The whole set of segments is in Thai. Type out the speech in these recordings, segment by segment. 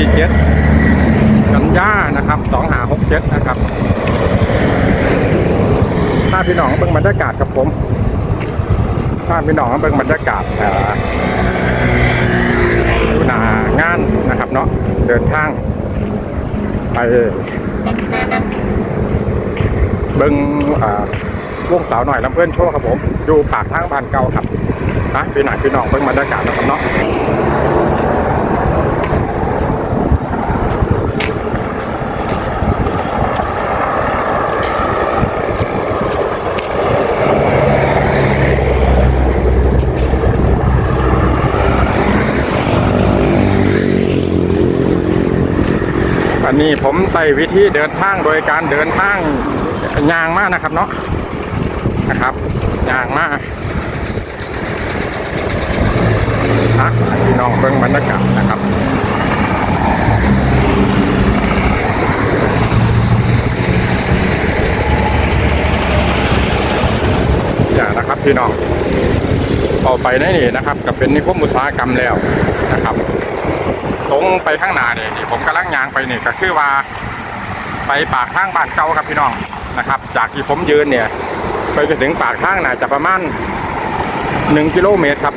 ที่เจ็ดกันยานะครับสองหาหกเจ็ดนะครับถ้าพี่น้องเบิ่งบรรยากาศครับผมถ้าพี่น้องเบิ่งบรรยากาศดูหนางานนะครับเนาะเดินทาง ไปเบิ่งอ่าวงสาวหน่อยลำเพื่อนโชว์ครับผม ดูปากทางบ้านเก่าครับนะพี่หน่อยพี่น้องเบิ่งบรรยากาศนะครับเนาะ นนี้ผมใส่วิธีเดินทางโดยการเดินทางยางมากนะครับเนาะนะครับยางมากพักพี่น้องเบิ่งบรรยากาศนะครับอย่างนะครับพี่น้องเอาไปในนี่นะครับ กับเป็นนิคมอุตสาหกรรมแล้วนะครับ ตรงไปข้างหน้าเนี่ยที่ผมกำลังยางไปนี่ก็คือว่า ไปปากทางบ้านเก่าครับพี่น้องนะครับ จากที่ผมยืนเนี่ย ไปจนถึงปากทางน่าจะประมาณหนึ่งกิโลเมตรครับ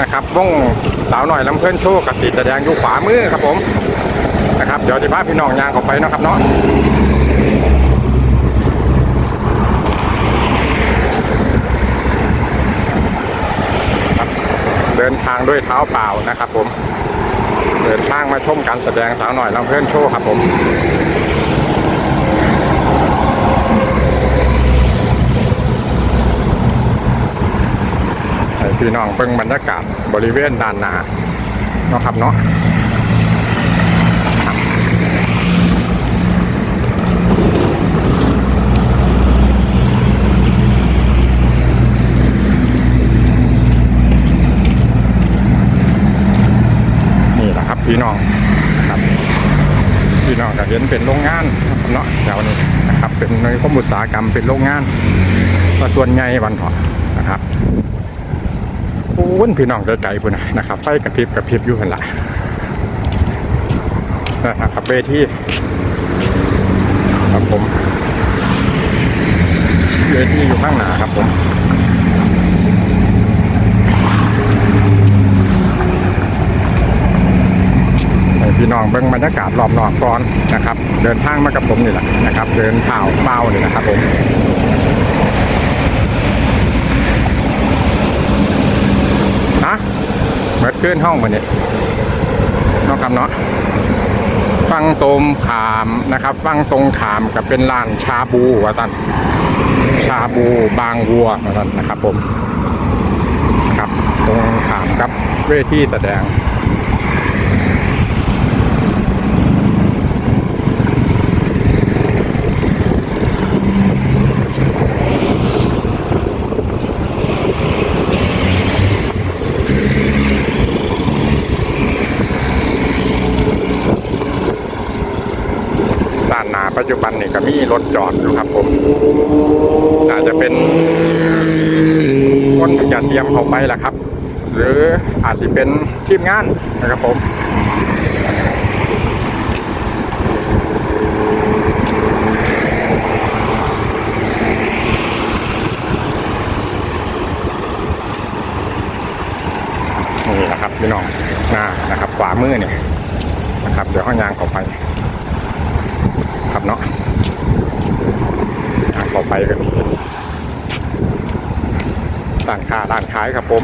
นะครับวงสาวหน่อยลำเพื่อนโชว์กับติดแสดงอยู่ขวามือครับผมนะครับ เดี๋ยวจะพาพี่น้องยางออกไปนะครับเนาะเดินทางด้วยเท้าเปล่านะครับผม เดินทางมาชมการแสดงสาวหน่อยลำเพื่อนโชว์ครับผมพี่น้องเพิ่งบรรยากาศบริเวณด้านหน้าเนาะครับเนาะนี่แหละครับพี่น้องนะครับ พี่น้องก็ เป็นโรงงานนะเนาะแถวนี้นะครับ เป็นในคมอุตสาหกรรมเป็นโรงงานก็ส่วนใหญ่วันถอนะครับโอ้นพี่น้องไกลๆพุ่นะนะครับไฟกระพริบกระพริบอยู่หันละนะครับเวทีครับผมเวทีอยู่ข้างหน้าครับผม พี่น้องเบิ่งบรรยากาศรอบนอกก่อนนะครับ เดินทางมากับผมนี่แหละนะครับ เดินเท้าเปล่านี่นะครับผมฮะเบิดขึ้นห้องมาเนี่ยเนาะครับเนาะฟังตรงขามนะครับ ฟังตรงขามกับเป็นร้านชาบูว่าท่านชาบูบางวัวว่าท่านนะครับผมครับตรงขามกับเวทีแสดง ด้านหน้าปั จจุบันนี่ก็มีรถจอดอยู่ครับผม อาจจะเป็นคนที่จะเตรียมเข้าไปแหละครับ หรืออาจจะเป็นทีมงานนะครับผมนี่นะครับพี่น้องหน้านะครับขวามือเนี่ยนะครับ เดี๋ยวห้องยางเข้าไป ครับเนาะทางเข้าไปกันร้านค้าร้านขายครับผม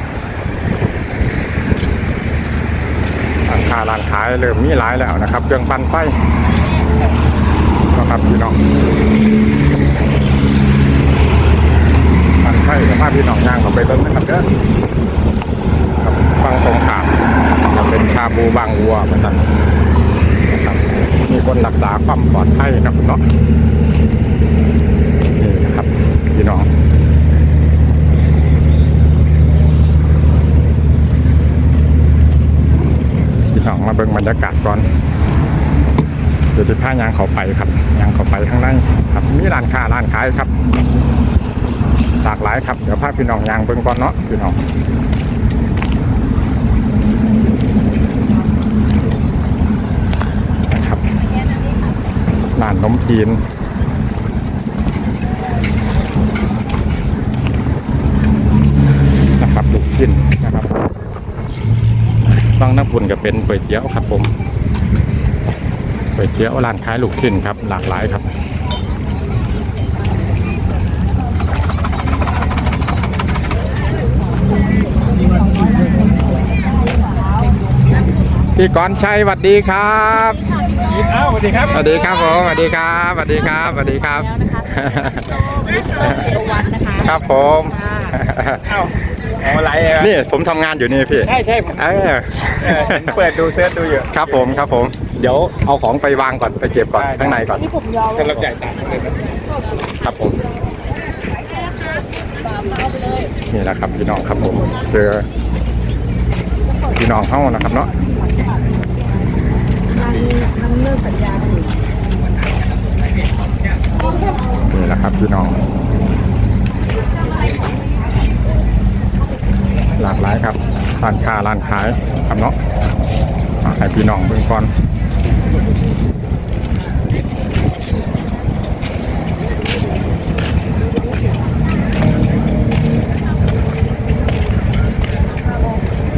ร้านค้าร้านขายเริ่มมีหลายแล้วนะครับ เครื่องปั่นไฟนะครับพี่น้องปั่นไฟสภาพพี่น้องย่างเข้าไปเบิ้งนะครับเด้อครับฟังตรงขามจะเป็นชาบูบางวัวเหมือนกัน คนรักษาความปลอดภัยนะครับเนาะนี่นะครับพี่น้องพี่น้องมาเบิ่งบรรยากาศก่อนเดี๋ยวจะพายางเขาไปครับยางเขาไปข้างในครับมีร้านค้าร้านขายครับหลากหลายครับเดี๋ยวพาพี่น้องยางเบิ่งก่อนเนาะพี่น้อง ร้านน มจีน นะครับลูกชิ้นนะครับบางน้ำพุ่นก็เป็นก๋วยเตี๋ยวครับผมก๋วยเตี๋ยวร้านขายลูกชิ้นครับ หลากหลายครับพี่กรชัยสวัสดีครับ อ้าวสวัสดีครับสวัสดีครับผมสวัสดีครับสวัสดีครับสวัสดีครับวันนะคะครับผมอ้าวของอะไรอะนี่ผมทำงานอยู่นี่พี่ใช่ใช่ผมเออเออเห็นเปิดดูเซิร์ชดูอยู่ครับผมครับผม เดี๋ยวเอาของไปวางก่อนไปเก็บก่อนได้ข้างในก่อนที่ผมยาวก็รับจ่ายตังค์เลยครับครับผมนี่แหละครับพี่น้องครับผมเจอพี่น้องเข้านะครับเนาะ นมันเลิกสัญญาอยู่นี่แหละครับพี่น้อง หลากหลายครับร้านค้าร้านขายครับเนาะให้พี่น้องเบิ่งก่อน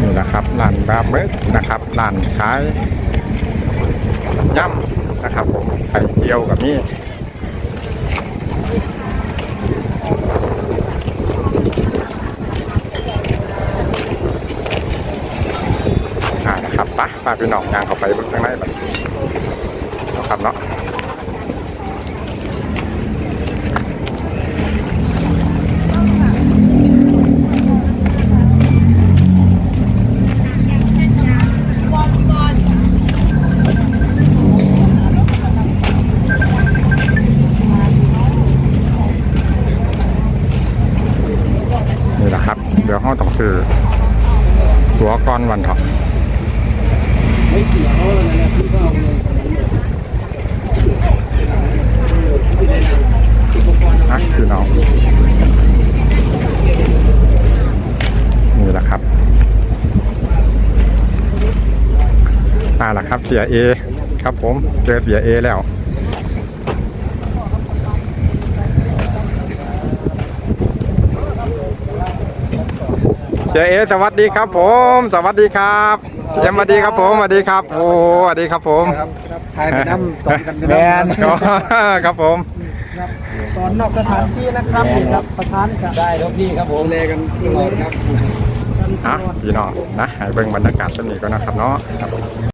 นี่แหละครับร้านบาเบิร์นะครับร้านขาย ย่ำนะครับ ผมไข่เจียวกับนี่นะครับปะป้าพี่น้องยางเข้าไปข้างในบัดเนะครับเนาะ นะคือน้องนี่แหละครับอ่าล่ะครับเสียเอครับผมเจอเสียเอแล้วเจเอสวัสดีครับผม สวัสดีครับ เยี่ยมสวัสดีครับผมสวัสดีครับ โอ้สวัสดีครับผมครับถ่ายไปน้ำสอนกันไปแมน้ำนอ๋อครับผม ครับสอนนอกสถานที่นะครับนี่ครับประธานกับได้ทุกที่ครับผมดูแลกันตลอดครับอะพี่น้องนะให้เบิ่งบรรยากาศสนิทก่อนนะครับเนาะครับ